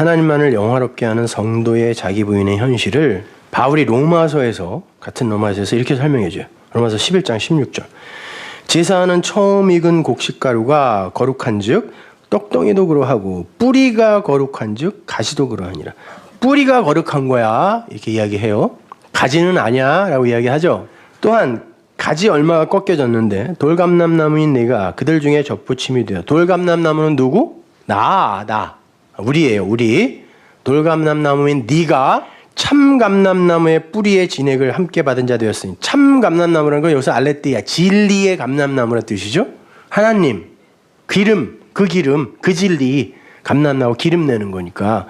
하나님만을 영화롭게 하는 성도의 자기 부인의 현실을 바울이 로마서에서 같은 로마서에서 이렇게 설명해 줘요. 로마서 11장 16절. 제사하는 처음 익은 곡식가루가 거룩한즉 떡덩이도 그러하고 뿌리가 거룩한즉 가시도 그러하니라. 뿌리가 거룩한 거야 이렇게 이야기해요. 가지는 아니야라고 이야기하죠. 또한 가지 얼마가 꺾여졌는데 돌감람나무인 내가 그들 중에 접붙임이 되어 돌감람나무는 누구? 나, 나. 우리예요, 우리. 돌감람나무인 네가 참 감람나무의 뿌리의 진액을 함께 받은 자 되었으니 참 감람나무라는 건 여기서 알레띠아 진리의 감람나무라는 뜻이죠. 하나님 기름 그 기름 그 진리 감람나무 기름 내는 거니까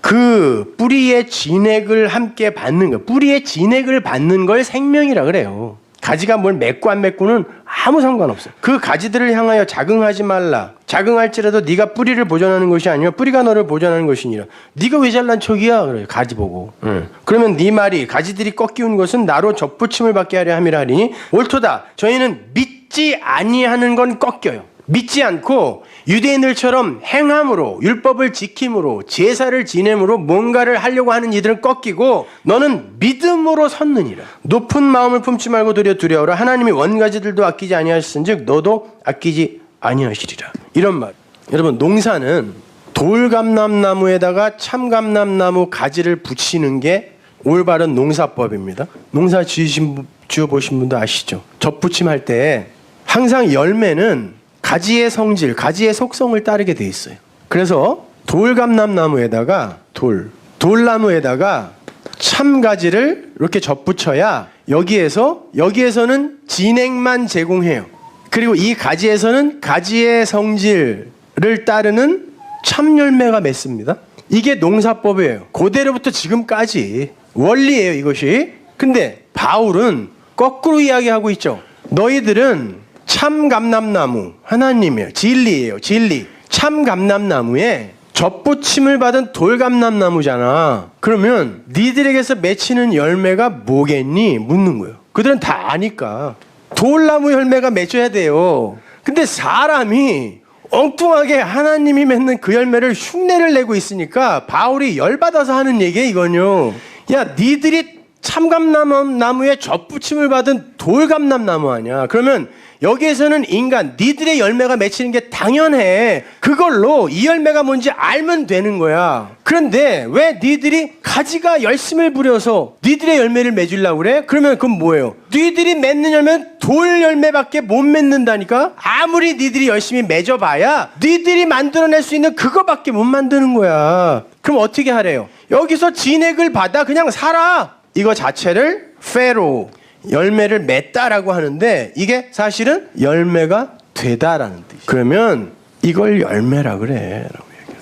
그 뿌리의 진액을 함께 받는 거 뿌리의 진액을 받는 걸 생명이라 그래요. 가지가 뭘 맺고 안 맺고는 아무 상관없어. 그 가지들을 향하여 자긍하지 말라. 자긍할지라도 네가 뿌리를 보존하는 것이 아니라 뿌리가 너를 보존하는 것이니라. 네가 왜 잘난 척이야? 그래 가지 보고. 응. 그러면 네 말이 가지들이 꺾이운 것은 나로 접붙임을 받게 하려 함이라 하리니 옳도다. 저희는 믿지 아니하는 건 꺾여요. 믿지 않고 유대인들처럼 행함으로 율법을 지킴으로 제사를 지냄으로 뭔가를 하려고 하는 이들은 꺾이고 너는 믿음으로 섰느니라. 높은 마음을 품지 말고 도리어 두려워라. 하나님이 원가지들도 아끼지 아니하셨은즉 너도 아끼지 아니하시리라. 이런 말. 여러분 농사는 돌감람나무에다가 참감람나무 가지를 붙이는 게 올바른 농사법입니다. 농사 지으신 지어 보신 분도 아시죠? 접붙임 할 때 항상 열매는 가지의 성질, 가지의 속성을 따르게 돼 있어요. 그래서 돌감람나무에다가 돌, 돌나무에다가 참가지를 이렇게 접붙여야 여기에서 여기에서는 진액만 제공해요. 그리고 이 가지에서는 가지의 성질을 따르는 참 열매가 맺습니다. 이게 농사법이에요. 고대로부터 지금까지 원리예요, 이것이. 근데 바울은 거꾸로 이야기하고 있죠. 너희들은 참 감람나무 하나님이에요. 진리예요. 진리. 참 감람나무에 접붙임을 받은 돌감람나무잖아. 그러면 니들에게서 맺히는 열매가 뭐겠니? 묻는 거예요. 그들은 다 아니까. 돌나무 열매가 맺혀야 돼요. 근데 사람이 엉뚱하게 하나님이 맺는 그 열매를 흉내를 내고 있으니까 바울이 열받아서 하는 얘기야 이건요. 야, 니들이 참감나무 나무에 접붙임을 받은 돌감람나무 아니야. 그러면 여기에서는 인간 니들의 열매가 맺히는 게 당연해. 그걸로 이 열매가 뭔지 알면 되는 거야. 그런데 왜 니들이 가지가 열심을 부려서 니들의 열매를 맺으려고 그래? 그러면 그건 뭐예요? 니들이 맺는 열매는 돌 열매밖에 못 맺는다니까? 아무리 니들이 열심히 맺어봐야 니들이 만들어낼 수 있는 그거밖에 못 만드는 거야. 그럼 어떻게 하래요? 여기서 진액을 받아 그냥 살아. 이거 자체를 페로 열매를 맺다라고 하는데 이게 사실은 열매가 되다라는 뜻이에요. 그러면 이걸 열매라 그래.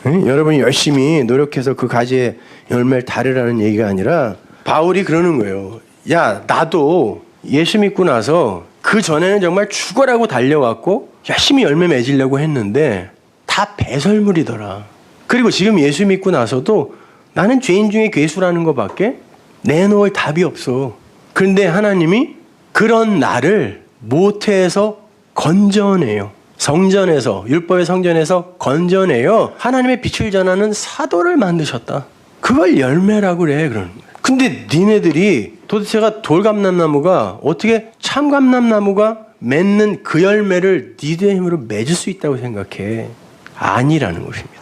응? 여러분이 열심히 노력해서 그 가지의 열매를 다르라는 얘기가 아니라 바울이 그러는 거예요. 야, 나도 예수 믿고 나서 그 전에는 정말 죽어라고 달려왔고 열심히 열매 맺으려고 했는데 다 배설물이더라. 그리고 지금 예수 믿고 나서도 나는 죄인 중에 괴수라는 것밖에 내놓을 답이 없어. 그런데 하나님이 그런 나를 모태에서 건져내요. 성전에서 율법의 성전에서 건져내요. 하나님의 빛을 전하는 사도를 만드셨다. 그걸 열매라고 그래 그러는. 근데 니네들이 도대체가 돌감람나무가 어떻게 참감람나무가 맺는 그 열매를 니들의 힘으로 맺을 수 있다고 생각해? 아니라는 것입니다.